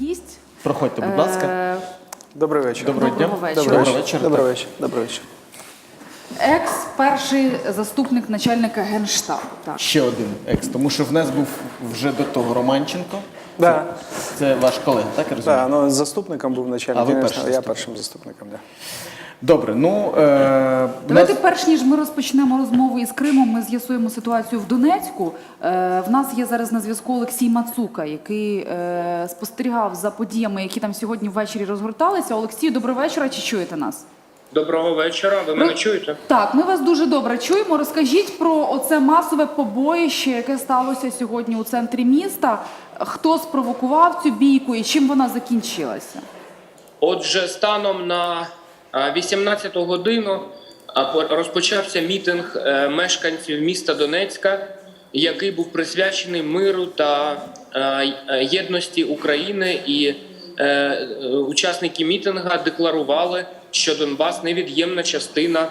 гість. Проходьте, будь ласка. Е, Добрий вечір. Доброго дня. доброго вечора. Доброго вечір. вечора. Добрий вечір. Добрий вечір. Екс перший заступник начальника генштабу. Так. Ще один екс, тому що в нас був вже до того Романченко. Да. Це ваш колега, так я розумію? Да, ну, заступником був А начальник. ви я, перший я заступник. першим заступником, да. Добре, ну е, Давайте, нас- перш ніж ми розпочнемо розмову із Кримом, ми з'ясуємо ситуацію в Донецьку. Е, в нас є зараз на зв'язку Олексій Мацука, який е, спостерігав за подіями, які там сьогодні ввечері розгорталися. Олексію, доброго вечора. Чи чуєте нас? Доброго вечора. Ви мене чуєте? Так, ми вас дуже добре чуємо. Розкажіть про оце масове побоїще, яке сталося сьогодні у центрі міста. Хто спровокував цю бійку і чим вона закінчилася? Отже, станом на 18 годину розпочався мітинг е, мешканців міста Донецька, який був присвячений миру та е, єдності України. І е, учасники мітинга декларували, що Донбас невід'ємна частина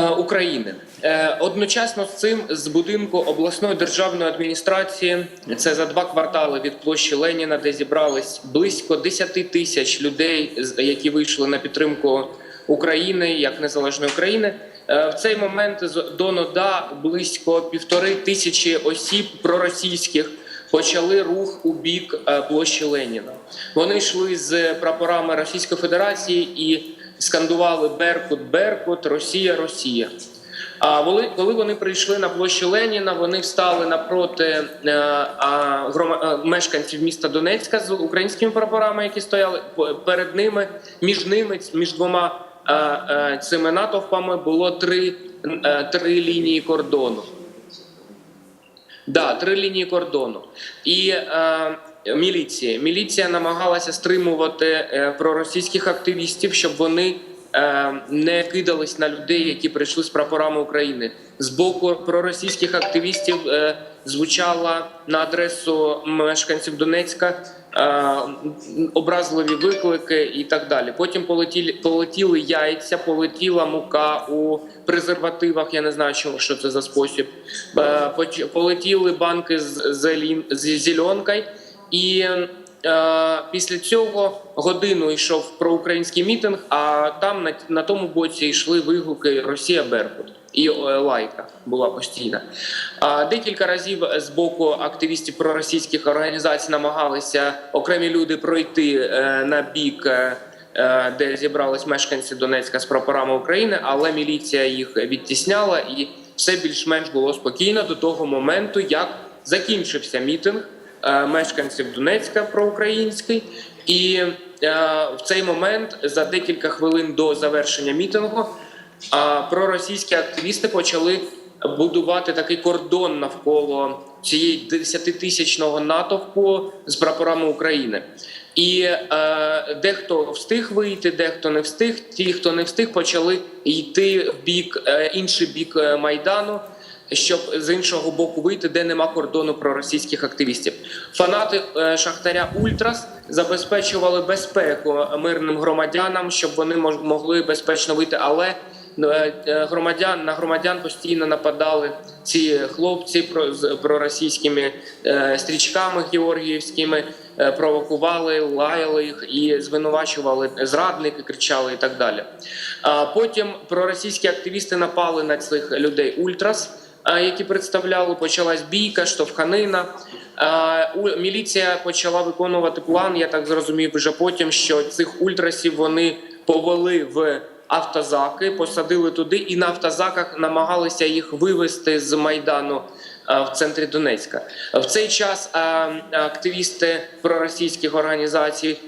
України. Е, Одночасно з цим з будинку обласної державної адміністрації, це за два квартали від площі Леніна, де зібрались близько 10 тисяч людей, які вийшли на підтримку України як незалежної України. Е, В цей момент з- до НОДА близько півтори тисячі осіб проросійських почали рух у бік е, площі Леніна. Вони йшли з прапорами Російської Федерації і скандували Беркут, Беркут, Росія, Росія. А коли, вони прийшли на площу Леніна, вони встали напроти е, е, мешканців міста Донецька з українськими прапорами, які стояли перед ними, між ними, між двома е, цими натовпами було три, три лінії кордону. Да, три лінії кордону. І е, міліція. Міліція намагалася стримувати е, проросійських активістів, щоб вони е, не кидались на людей, які прийшли з прапорами України. З боку проросійських активістів звучала на адресу мешканців Донецька образливі виклики і так далі. Потім полетіли, полетіли яйця, полетіла мука у презервативах. Я не знаю, що, це за спосіб. Полетіли банки з, зелін, з зеленкою. І е, після цього годину йшов проукраїнський мітинг, а там на, на тому боці йшли вигуки Росія Беркут. І е, лайка була постійна. А декілька разів з боку активістів проросійських організацій намагалися окремі люди пройти е, на бік, е, е, де зібрались мешканці Донецька з прапорами України, але міліція їх відтісняла, і все більш-менш було спокійно до того моменту, як закінчився мітинг мешканців Донецька проукраїнський. І е, в цей момент за декілька хвилин до завершення мітингу проросійські активісти почали будувати такий кордон навколо цієї 10-тисячного натовпу з прапорами України. І е, дехто встиг вийти, дехто не встиг. Ті, хто не встиг, почали йти в бік е, інший бік е, майдану. Щоб з іншого боку вийти, де нема кордону проросійських активістів. Фанати е, Шахтаря Ультрас забезпечували безпеку мирним громадянам, щоб вони могли безпечно вийти. Але е, е, громадян на громадян постійно нападали ці хлопці з проросійськими стрічками георгіївськими, провокували, лаяли їх і звинувачували зрадники, кричали і так далі. А потім проросійські активісти напали на цих людей Ультрас які представляли, почалась бійка, штовханина. Міліція почала виконувати план. Я так зрозумів вже потім, що цих ультрасів вони повели в автозаки, посадили туди, і на автозаках намагалися їх вивести з майдану. В центрі Донецька в цей час активісти проросійських організацій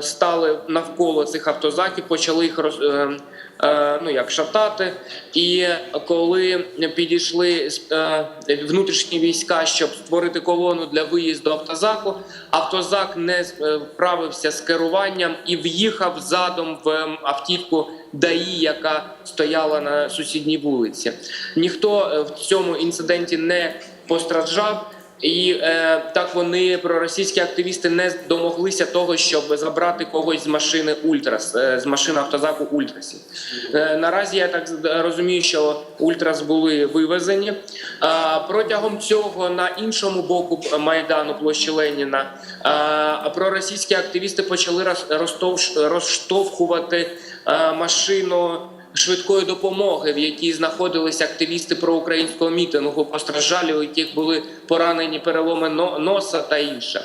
стали навколо цих автозаків, почали їх роз, е, е, ну як шатати. І коли підійшли е, внутрішні війська, щоб створити колону для виїзду автозаку, автозак не е, вправився з керуванням і в'їхав задом в ем, автівку ДАІ, яка стояла на сусідній вулиці. Ніхто е, в цьому інциденті не постраждав. І е, так вони проросійські активісти не домоглися того, щоб забрати когось з машини Ультрас, е, з машини автозаку Ультрасів. Е, наразі я так розумію, що Ультрас були вивезені. А, протягом цього на іншому боку майдану площі Леніна а, проросійські активісти почали розштовхувати а, машину швидкої допомоги, в якій знаходилися активісти проукраїнського мітингу, постраждалі, у яких були поранені переломи носа та інше.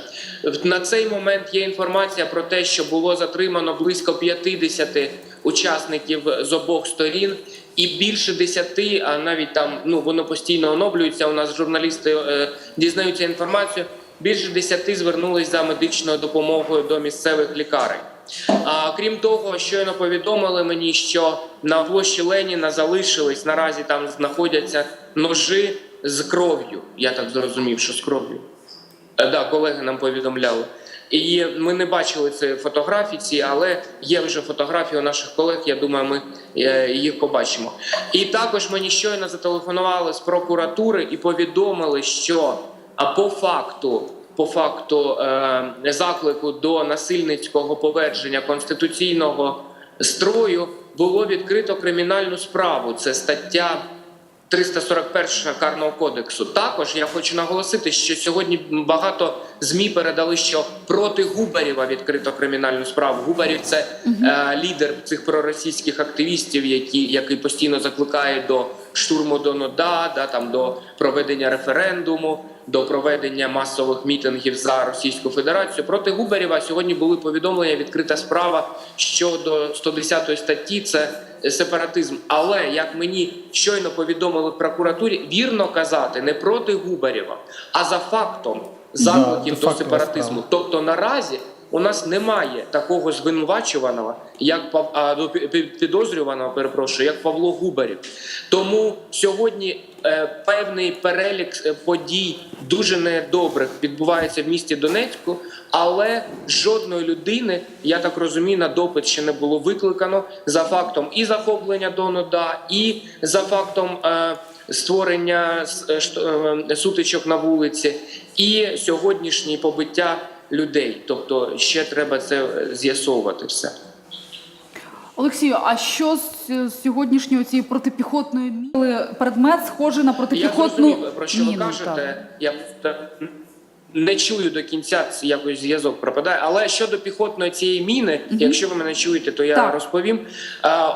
На цей момент є інформація про те, що було затримано близько 50 учасників з обох сторін. І більше десяти, а навіть там ну воно постійно оновлюється. У нас журналісти е, дізнаються інформацію. Більше десяти звернулись за медичною допомогою до місцевих лікарень. А крім того, щойно повідомили мені, що на площі Леніна залишились наразі там знаходяться ножи з кров'ю. Я так зрозумів, що з кров'ю. Е, Да, колеги нам повідомляли. І ми не бачили це фотографії, але є вже фотографії у наших колег. Я думаю, ми е, їх побачимо. І також мені щойно зателефонували з прокуратури і повідомили, що по факту. По факту е, заклику до насильницького поведження конституційного строю було відкрито кримінальну справу. Це стаття 341 карного кодексу. Також я хочу наголосити, що сьогодні багато змі передали, що проти Губарєва відкрито кримінальну справу. Губарєв це е, лідер цих проросійських активістів, які який постійно закликає до штурму до НОДА, да там до проведення референдуму. До проведення масових мітингів за Російську Федерацію проти Губарєва сьогодні були повідомлення. Відкрита справа щодо 110 статті. Це сепаратизм. Але як мені щойно повідомили в прокуратурі, вірно казати не проти Губарєва, а за фактом закликів це до сепаратизму. Тобто наразі у нас немає такого звинувачуваного, як а, пі- підозрюваного, перепрошую, як Павло Губарєв. Тому сьогодні е, певний перелік е, подій дуже недобрих відбувається в місті Донецьку, але жодної людини, я так розумію, на допит ще не було викликано за фактом і захоплення Донуда, і за фактом. Е, Створення е, е, сутичок на вулиці і сьогоднішнє побиття людей. Тобто ще треба це з'ясовувати все. Олексію, а що з сьогоднішньої цієї протипіхотної міни? Предмет схожий на Я протипіхотну зрозумів, про що ви міну, так. кажете. Я не чую до кінця якось зв'язок пропадає. Але щодо піхотної цієї міни, якщо ви мене чуєте, то я Так. розповім.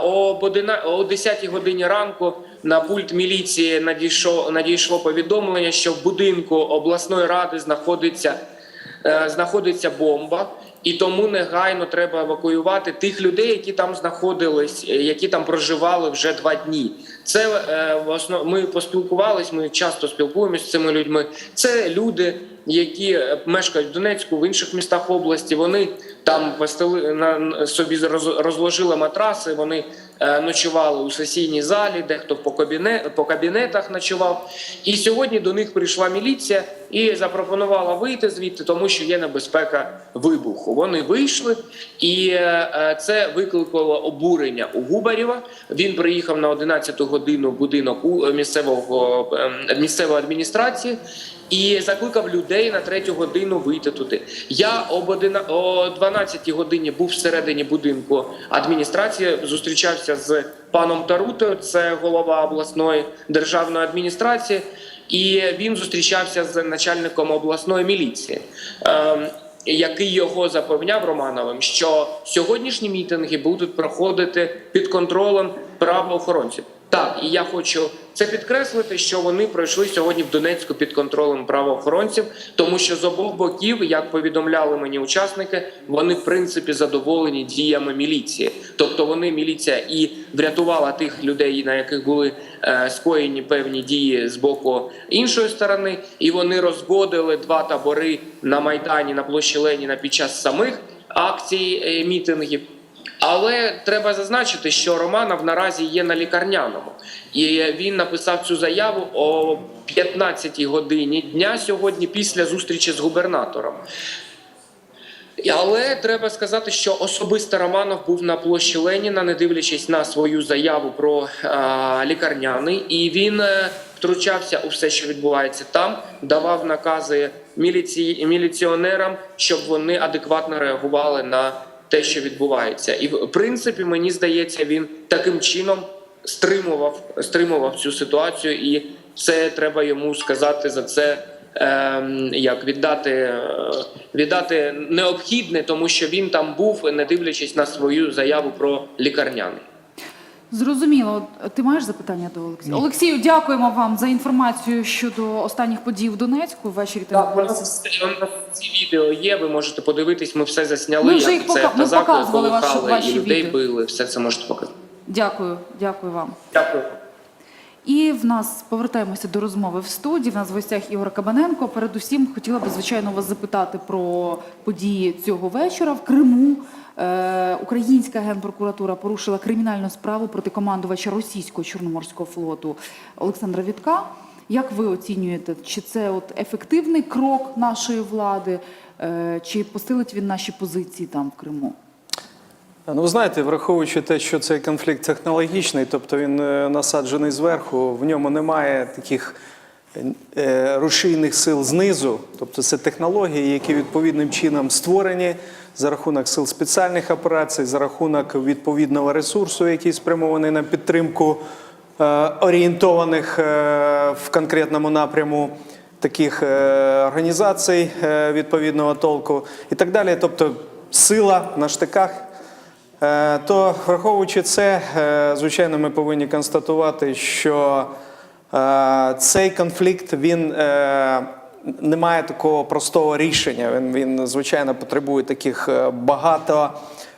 Об о 10 годині ранку на пульт міліції надійшло, надійшло повідомлення, що в будинку обласної ради знаходиться знаходиться бомба, і тому негайно треба евакуювати тих людей, які там знаходились, е, які там проживали вже два дні. Це е, ми поспілкувались. Ми часто спілкуємося з цими людьми. Це люди, які е, мешкають в Донецьку, в інших містах області. Вони там постели на собі роз- розложили матраси. Вони е, ночували у сесійній залі, дехто по кабіне по кабінетах ночував. І сьогодні до них прийшла міліція і запропонувала вийти звідти, тому що є небезпека вибуху. Вони вийшли, і е, е, це викликало обурення у Губарєва. Він приїхав на 11-ту годину в будинок у е, місцевого е, місцевої адміністрації. І закликав людей на третю годину вийти туди. Я об одина... о 12 годині був всередині будинку адміністрації. Зустрічався з паном Тарутою, це голова обласної державної адміністрації, і він зустрічався з начальником обласної міліції. Ем, який його запевняв Романовим, що сьогоднішні мітинги будуть проходити під контролем правоохоронців. Так, і я хочу це підкреслити, що вони пройшли сьогодні в Донецьку під контролем правоохоронців, тому що з обох боків, як повідомляли мені учасники, вони в принципі задоволені діями міліції. Тобто вони міліція і врятувала тих людей, на яких були е, скоєні певні дії з боку іншої сторони, і вони розгодили два табори на майдані на площі Леніна під час самих акцій е, мітингів. Але треба зазначити, що Романов наразі є на лікарняному, і він написав цю заяву о 15-й годині дня сьогодні після зустрічі з губернатором. Але треба сказати, що особисто Романов був на площі Леніна, не дивлячись на свою заяву про а, лікарняний, і він е, втручався у все, що відбувається там, давав накази міліції міліціонерам, щоб вони адекватно реагували на те, що відбувається. І в принципі, мені здається, він таким чином стримував, стримував цю ситуацію, і це треба йому сказати за це. Ем, як віддати, е, віддати необхідне, тому що він там був, не дивлячись на свою заяву про лікарняний. Зрозуміло. Ти маєш запитання до Олексія? Олексію, дякуємо вам за інформацію щодо останніх подій в Донецьку. Ввечері Так, у нас у нас ці відео є. Ви можете подивитись. Ми все засняли. Ми вже як їх це пока- ми показували ваші- колихали, ваші і людей відео. били. Все це можете показати. Дякую, дякую вам. Дякую. І в нас повертаємося до розмови в студії. В нас в гостях Ігор Кабаненко. Передусім хотіла би звичайно вас запитати про події цього вечора в Криму. Е, Українська генпрокуратура порушила кримінальну справу проти командувача російського чорноморського флоту Олександра Вітка. Як ви оцінюєте, чи це от ефективний крок нашої влади, е, чи посилить він наші позиції там в Криму? Ну, ви знаєте, враховуючи те, що цей конфлікт технологічний, тобто він е, насаджений зверху, в ньому немає таких е, рушійних сил знизу, тобто це технології, які відповідним чином створені за рахунок сил спеціальних операцій, за рахунок відповідного ресурсу, який спрямований на підтримку е, орієнтованих е, в конкретному напряму таких е, організацій відповідного толку і так далі. Тобто сила на штиках. То враховуючи це, звичайно, ми повинні констатувати, що цей конфлікт він е, не має такого простого рішення. Він, він звичайно потребує таких е, багато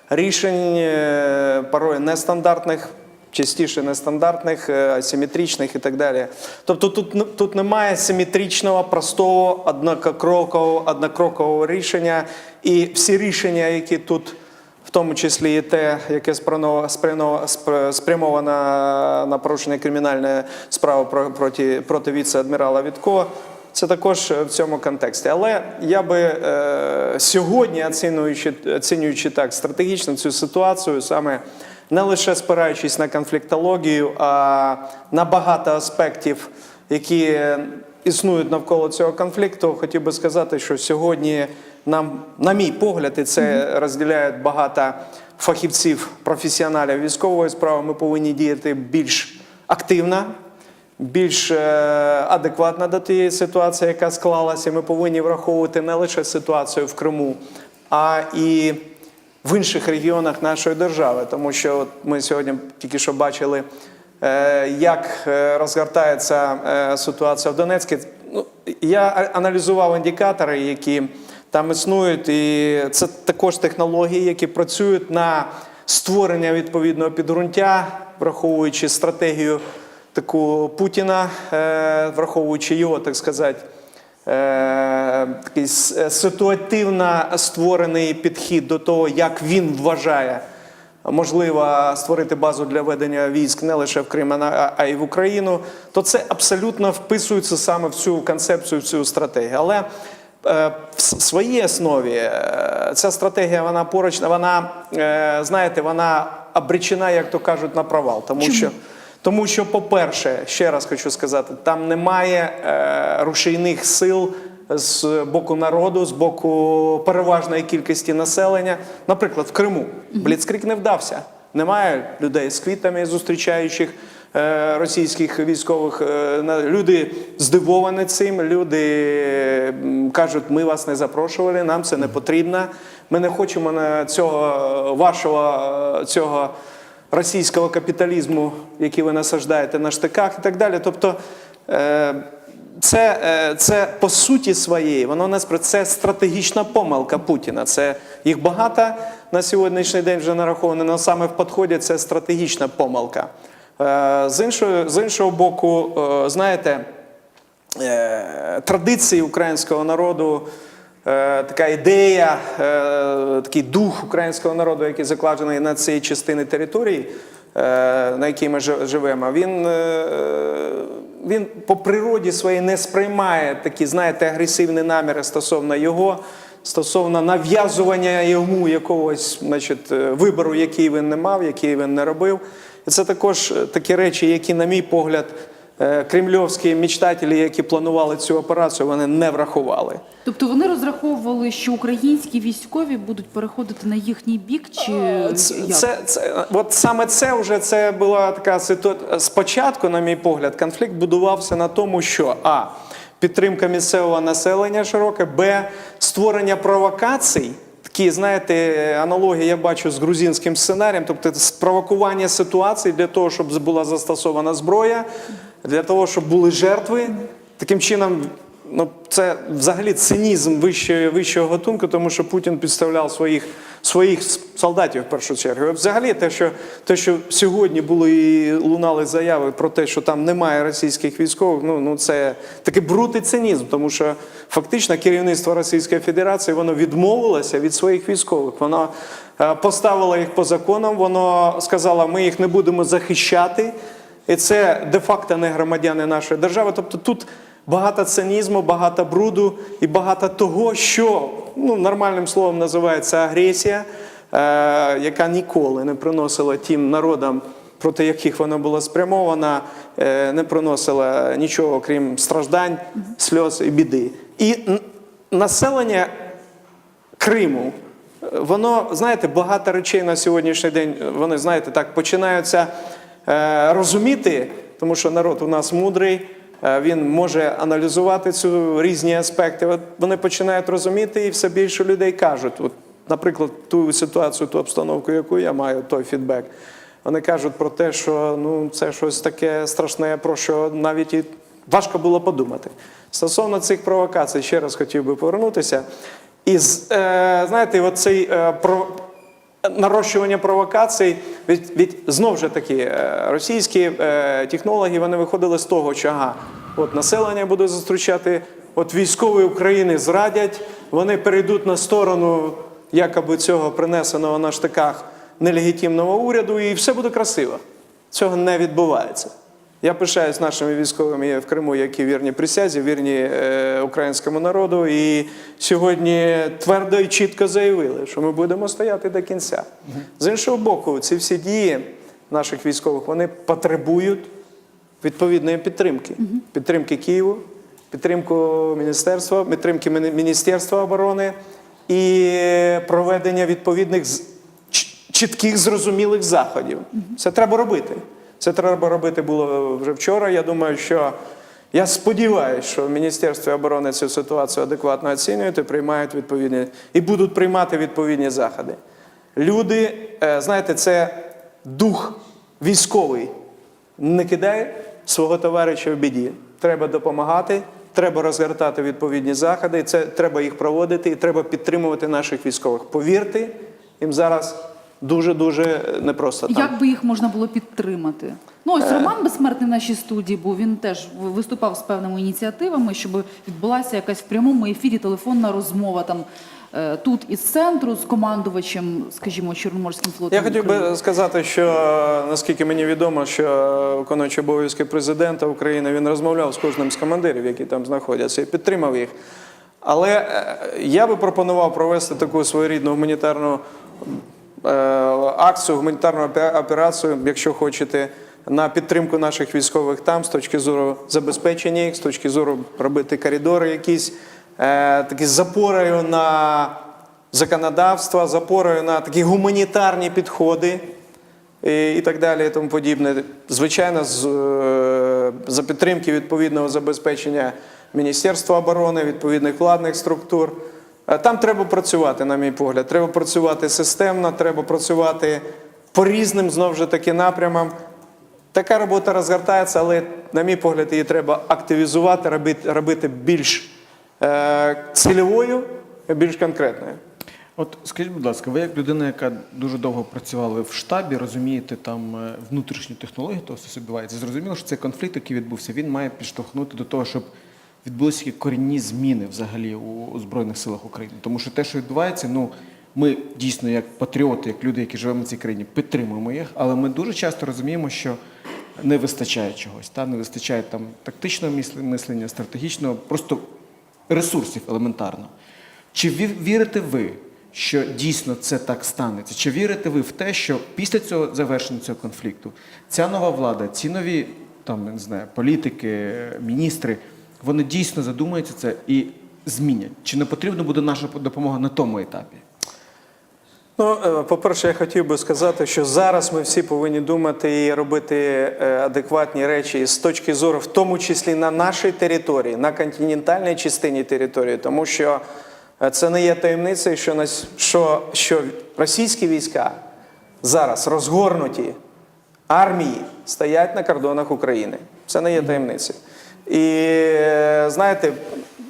рішень, е, порой нестандартних. Частіше нестандартних, е, асиметричних і так далі. Тобто тут, тут немає симетричного, простого, однокрокового, однокрокового рішення. І всі рішення, які тут в тому числі і те, яке спрямо- спрямо- спрямовано на порушення кримінальної справи про- проти, проти віце-адмірала Вітко. Це також в цьому контексті. Але я би е, сьогодні, оцінюючи, оцінюючи так стратегічно цю ситуацію, саме не лише спираючись на конфліктологію, а на багато аспектів, які існують навколо цього конфлікту, хотів би сказати, що сьогодні нам, на мій погляд, і це розділяють багато фахівців, професіоналів військової справи. Ми повинні діяти більш активно, більш е, адекватно до тієї ситуації, яка склалася. Ми повинні враховувати не лише ситуацію в Криму, а і в інших регіонах нашої держави, тому що от ми сьогодні тільки що бачили, е, як е, розгортається ситуація в Донецьку. Ну, я аналізував індикатори, які там існують, і це також технології, які працюють на створення відповідного підґрунтя, враховуючи стратегію таку Путіна, е, враховуючи його, так сказати, е, такий е, ситуативно створений підхід до того, як він вважає можливо створити базу для ведення військ не лише в Крим, а- й в Україну, то це абсолютно вписується саме в цю концепцію, в цю стратегію. Але в своїй основі ця стратегія вона поруч, вона знаєте, вона обречена, як то кажуть, на провал, тому Чому? що. Тому що, по-перше, ще раз хочу сказати, там немає е, рушійних сил з боку народу, з боку переважної кількості населення. Наприклад, в Криму Бліцкрик не вдався. Немає людей з квітами, зустрічаючих е, російських військових. Е, люди здивовані цим. Люди кажуть, ми вас не запрошували, нам це не потрібно. Ми не хочемо на цього вашого е, цього російського капіталізму, який ви насаждаєте на штиках і так далі. Тобто е, це, е, це по суті своєї, воно спри- це стратегічна помилка Путіна. Це їх багато на сьогоднішній день вже нараховано, але саме в підході це стратегічна помилка. Е, З іншого, з іншого боку, знаєте, традиції українського народу, така ідея, е, такий дух українського народу, який закладений на цій частині території, е, на якій ми живемо, він, е, він по природі своїй не сприймає такі, знаєте, агресивні наміри стосовно його. стосовно нав'язування йому якогось значить, е, вибору, який він не мав, який він не робив. І це також е, такі речі, які, на мій погляд, е, кремльовські мечтателі, які планували цю операцію, вони не врахували. Тобто вони розраховували, що українські військові будуть переходити на їхній бік, чи Це, як? це, це, от саме це вже це була така ситуація. Спочатку, на мій погляд, конфлікт будувався на тому, що а. Підтримка місцевого населення широке, б. Створення провокацій. Такі, знаєте, аналогії я бачу з грузинським сценарієм, тобто спровокування ситуацій для того, щоб була застосована зброя, для того, щоб були жертви. Таким чином, ну, це взагалі цинізм вищого, вищого гатунку, тому що Путін підставляв своїх, своїх солдатів в першу чергу. Взагалі, те, що, те, що сьогодні були і лунали заяви про те, що там немає російських військових, ну, ну це такий брутий цинізм, тому що фактично керівництво Російської Федерації воно відмовилося від своїх військових. Воно е, поставило їх по законам, воно сказало, ми їх не будемо захищати. І це де-факто не громадяни нашої держави. Тобто тут багато цинізму, багато бруду і багато того, що ну, нормальним словом називається агресія, е, яка ніколи не приносила тим народам, проти яких вона була спрямована, е, не приносила нічого, крім страждань, сльоз і біди. І населення Криму. Воно, знаєте, багато речей на сьогоднішній день, вони, знаєте, так починаються е, розуміти, тому що народ у нас мудрий, е, він може аналізувати цю різні аспекти. От вони починають розуміти, і все більше людей кажуть. От, наприклад, ту ситуацію, ту обстановку, яку я маю, той фідбек. Вони кажуть про те, що ну, це щось таке страшне, про що навіть і важко було подумати. Стосовно цих провокацій, ще раз хотів би повернутися. І е, знаєте, оцей е, про нарощування провокацій від, від знов же таки е, російські е, технологи вони виходили з того, що ага, от населення буде зустрічати, от військові України зрадять, вони перейдуть на сторону якоби цього принесеного на штиках нелегітимного уряду, і все буде красиво. Цього не відбувається. Я пишаюсь нашими військовими в Криму, які вірні присязі, вірні е, українському народу. І сьогодні твердо і чітко заявили, що ми будемо стояти до кінця. З іншого боку, ці всі дії наших військових вони потребують відповідної підтримки. Підтримки Києву, підтримку міністерства, підтримки Міністерства оборони і проведення відповідних чітких зрозумілих заходів. Це треба робити. Це треба робити було вже вчора. Я думаю, що я сподіваюся, що в Міністерстві оборони цю ситуацію адекватно оцінюють і приймають відповідні і будуть приймати відповідні заходи. Люди, е, знаєте, це дух військовий. Не кидай свого товариша в біді. Треба допомагати, треба розгортати відповідні заходи. Це треба їх проводити і треба підтримувати наших військових. Повірте, їм зараз дуже дуже непросто там. Як би їх можна було підтримати? Ну ось Роман Безсмертний в нашій студії був. Він теж виступав з певними ініціативами, щоб відбулася якась в прямому ефірі телефонна розмова там е, тут із центру з командувачем, скажімо, Чорноморським флотом. Я хотів би сказати, що наскільки мені відомо, що виконуючий обов'язки президента України він розмовляв з кожним з командирів, які там знаходяться, і підтримав їх. Але е, я би пропонував провести таку своєрідну гуманітарну е, акцію, гуманітарну операцію, якщо хочете, на підтримку наших військових там з точки зору забезпечення їх, з точки зору робити коридори якісь, е, такі запорою на законодавство, запорою на такі гуманітарні підходи і, і так далі, і тому подібне. Звичайно, з, е, за підтримки відповідного забезпечення Міністерства оборони, відповідних владних структур. Е, Там треба працювати, на мій погляд. Треба працювати системно, треба працювати по різним знову ж таки напрямам. Така робота розгортається, але, на мій погляд, її треба активізувати, робити, робити більш е, цільовою більш конкретною. От скажіть, будь ласка, ви як людина, яка дуже довго працювала в штабі, розумієте там е, внутрішні технології, того, що відбувається. Зрозуміло, що цей конфлікт, який відбувся, він має підштовхнути до того, щоб відбулися які корінні зміни взагалі у, Збройних силах України. Тому що те, що відбувається, ну ми дійсно, як патріоти, як люди, які живемо в цій країні, підтримуємо їх, але ми дуже часто розуміємо, що не вистачає чогось, та не вистачає там тактичного мислення, стратегічного, просто ресурсів елементарно. Чи ві- вірите ви, що дійсно це так станеться? Чи вірите ви в те, що після цього завершення цього конфлікту ця нова влада, ці нові там не знаю, політики, міністри, вони дійсно задумаються це і змінять? Чи не потрібна буде наша допомога на тому етапі? Ну, е, по-перше, я хотів би сказати, що зараз ми всі повинні думати і робити е, адекватні речі з точки зору, в тому числі на нашій території, на континентальній частині території, тому що е, це не є таємницею, що, що, що російські війська зараз розгорнуті армії стоять на кордонах України. Це не є таємницею. І е, знаєте,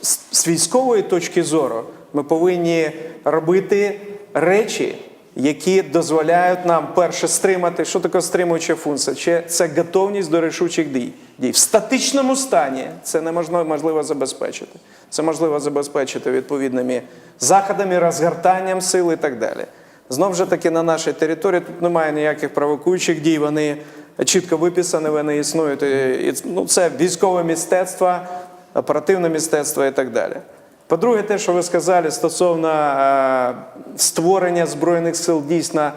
з- військової точки зору ми повинні робити речі, які дозволяють нам перше стримати, що таке стримуюча функція? Це готовність до рішучих дій. В статичному стані це неможливо можливо забезпечити. Це можливо забезпечити відповідними заходами, розгортанням сил і так далі. Знову ж таки, на нашій території тут немає ніяких провокуючих дій, вони чітко виписані, вони існують. І, ну, це військове мистецтво, оперативне мистецтво і так далі. По-друге, те, що ви сказали стосовно е, створення Збройних сил дійсно е,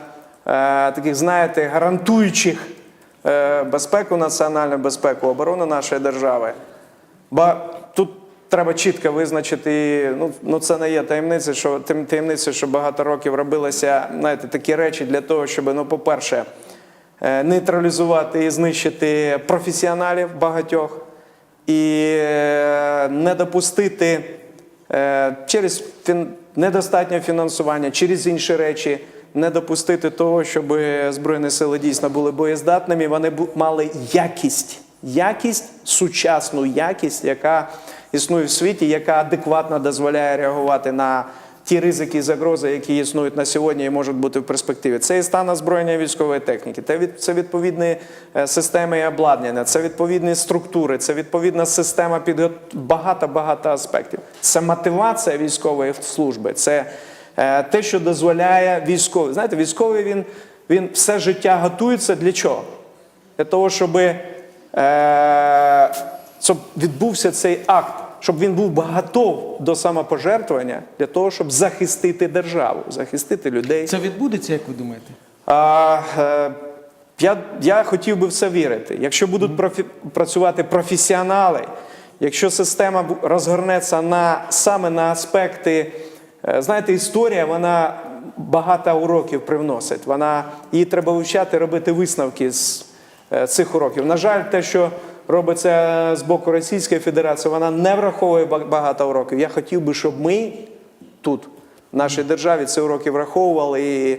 таких, знаєте, гарантуючих е, безпеку, національну безпеку, оборону нашої держави. Бо тут треба чітко визначити, ну, ну це не є таємниця, що тим- таємниця, що багато років робилися знаєте, такі речі для того, щоб, ну, по-перше, нейтралізувати і знищити професіоналів багатьох і е, не допустити е, через недостатнє фінансування, через інші речі. Не допустити того, щоб Збройні сили дійсно були боєздатними, вони мали якість, якість, сучасну якість, яка існує в світі, яка адекватно дозволяє реагувати на ті ризики і загрози, які існують на сьогодні і можуть бути в перспективі. Це і стан озброєння військової техніки, це відповідні е, системи і обладнання, це відповідні структури, це відповідна система підгот... багато-багато аспектів. Це мотивація військової служби, це е, те, що дозволяє військовий. Знаєте, військовий він, він все життя готується для чого? Для того, щоб, е, щоб відбувся цей акт, щоб він був готов до самопожертвування для того, щоб захистити державу, захистити людей. Це відбудеться, як ви думаєте? А, е, я, я хотів би в це вірити. Якщо будуть профі, працювати професіонали, якщо система розгорнеться на, саме на аспекти, е, знаєте, історія, вона багато уроків привносить. Вона, її треба вивчати, робити висновки з е, цих уроків. На жаль, те, що робиться з боку Російської Федерації, вона не враховує багато уроків. Я хотів би, щоб ми тут, в нашій державі, ці уроки враховували. І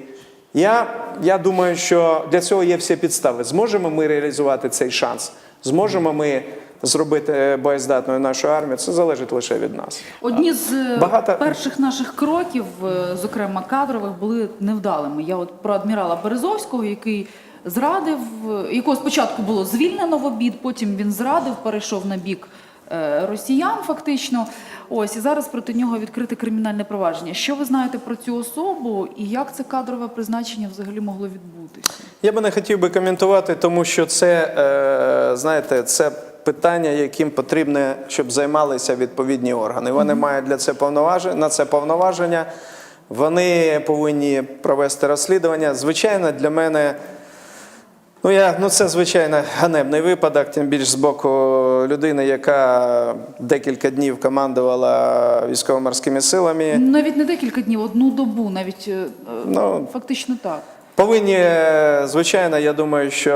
я, я думаю, що для цього є всі підстави. Зможемо ми реалізувати цей шанс? Зможемо ми зробити боєздатною нашу армію? Це залежить лише від нас. Одні з е, Багато- перших наших кроків, е, зокрема кадрових, були невдалими. Я от про адмірала Березовського, який зрадив, е, якого спочатку було звільнено в обід, потім він зрадив, перейшов на бік е, росіян, фактично. Ось і зараз проти нього відкрите кримінальне провадження. Що ви знаєте про цю особу і як це кадрове призначення взагалі могло відбутися? Я би не хотів би коментувати, тому що це, е, знаєте, це питання, яким потрібно, щоб займалися відповідні органи. Вони мають для це повноваження, на це повноваження. Вони повинні провести розслідування. Звичайно, для мене. Ну, я, ну це звичайно ганебний випадок, тим більш з боку людини, яка декілька днів командувала військово-морськими силами. Навіть не декілька днів, одну добу, навіть е, Ну, фактично так. Повинні, звичайно, я думаю, що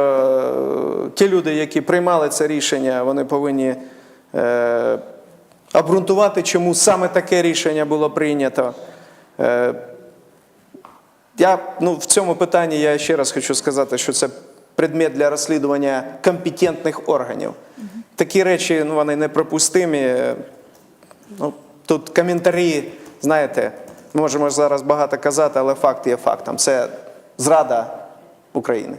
е, ті люди, які приймали це рішення, вони повинні е, обґрунтувати, чому саме таке рішення було прийнято. Е, я, ну, в цьому питанні я ще раз хочу сказати, що це предмет для розслідування компетентних органів. Такі речі ну, вони неприпустимі. Ну, тут коментарі, знаєте, можемо зараз багато казати, але факт є фактом. Це зрада України.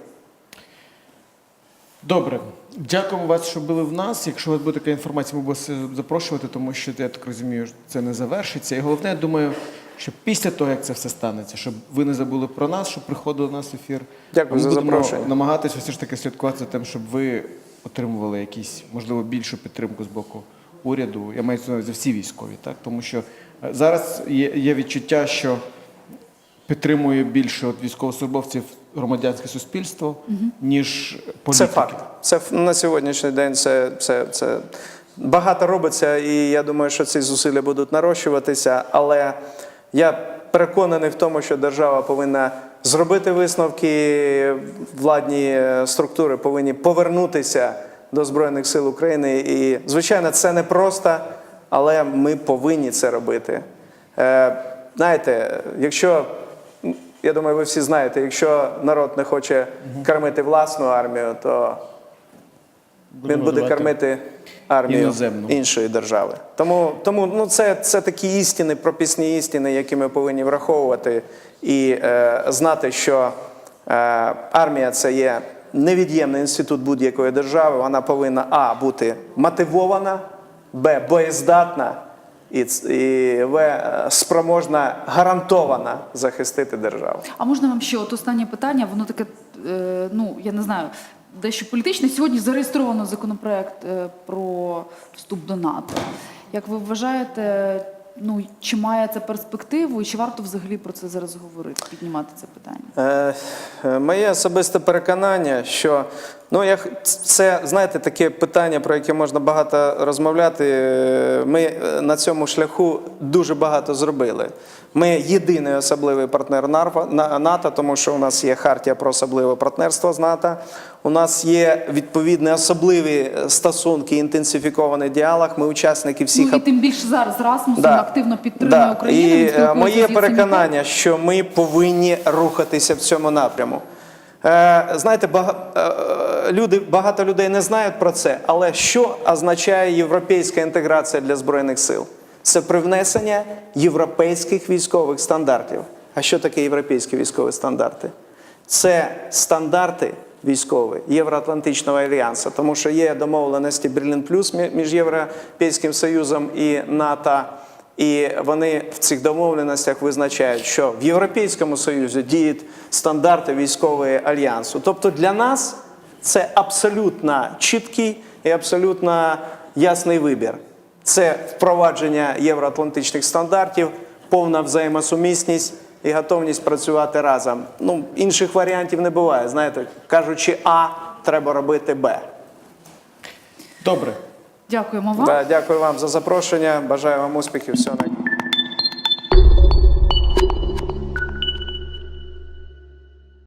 Добре, дякуємо вас, що були в нас. Якщо у вас буде така інформація, ми вас запрошувати, тому що я так розумію, це не завершиться. І головне, я думаю, що після того, як це все станеться, щоб ви не забули про нас, щоб приходили на нас в ефір. Дякую Ми за будемо запрошення. намагатися все ж таки слідкувати за тим, щоб ви отримували якісь, можливо, більшу підтримку з боку уряду, я маю увазі всі військові, так тому що е, зараз є, є відчуття, що підтримує більше от військовослужбовців громадянське суспільство, ніж політики. Це факт. Це ф- на сьогоднішній день це, це, це багато робиться, і я думаю, що ці зусилля будуть нарощуватися. Але я переконаний в тому, що держава повинна зробити висновки, владні е, структури повинні повернутися до Збройних сил України. І, звичайно, це не просто, але ми повинні це робити. Е, знаєте, якщо я думаю, ви всі знаєте, якщо народ не хоче кормити власну армію, то він буде кормити армію іноземну. іншої держави. Тому, тому ну, це, це такі істини, прописні істини, які ми повинні враховувати і е, знати, що е, армія це є невід'ємний інститут будь-якої держави. Вона повинна а бути мотивована, б боєздатна. І, і В е, спроможна гарантована захистити державу. А можна вам ще от останнє питання? Воно таке, е, ну я не знаю, дещо політичне. Сьогодні зареєстровано законопроект е, про вступ до НАТО. Як ви вважаєте, ну чи має це перспективу, і чи варто взагалі про це зараз говорити, піднімати це питання? Е, е, Моє особисте переконання, що ну як це знаєте таке питання, про яке можна багато розмовляти. Е, Ми на цьому шляху дуже багато зробили. Ми єдиний особливий партнер НАТО, тому що у нас є хартія про особливе партнерство з НАТО. У нас є відповідні особливі стосунки, інтенсифікований діалог. Ми учасники всіх Ну і тим більше зараз Расмусен Да. активно підтримує Да. Україну. І е, моє переконання, що ми повинні рухатися в цьому напряму. Е, Знаєте, бага- е, люди, багато людей не знають про це, але що означає європейська інтеграція для Збройних сил? Це привнесення європейських військових стандартів. А що таке європейські військові стандарти? Це стандарти військові Євроатлантичного альянсу, тому що є домовленості Берлін Плюс між Європейським Союзом і НАТО. І вони в цих домовленостях визначають, що в Європейському Союзі діють стандарти військової альянсу. Тобто для нас це абсолютно чіткий і абсолютно ясний вибір. Це впровадження євроатлантичних стандартів, повна взаємосумісність і готовність працювати разом. Ну, інших варіантів не буває. Знаєте, кажучи А, треба робити Б. Добре. Дякуємо вам. Да, дякую вам за запрошення. Бажаю вам успіхів. Всього найкращого.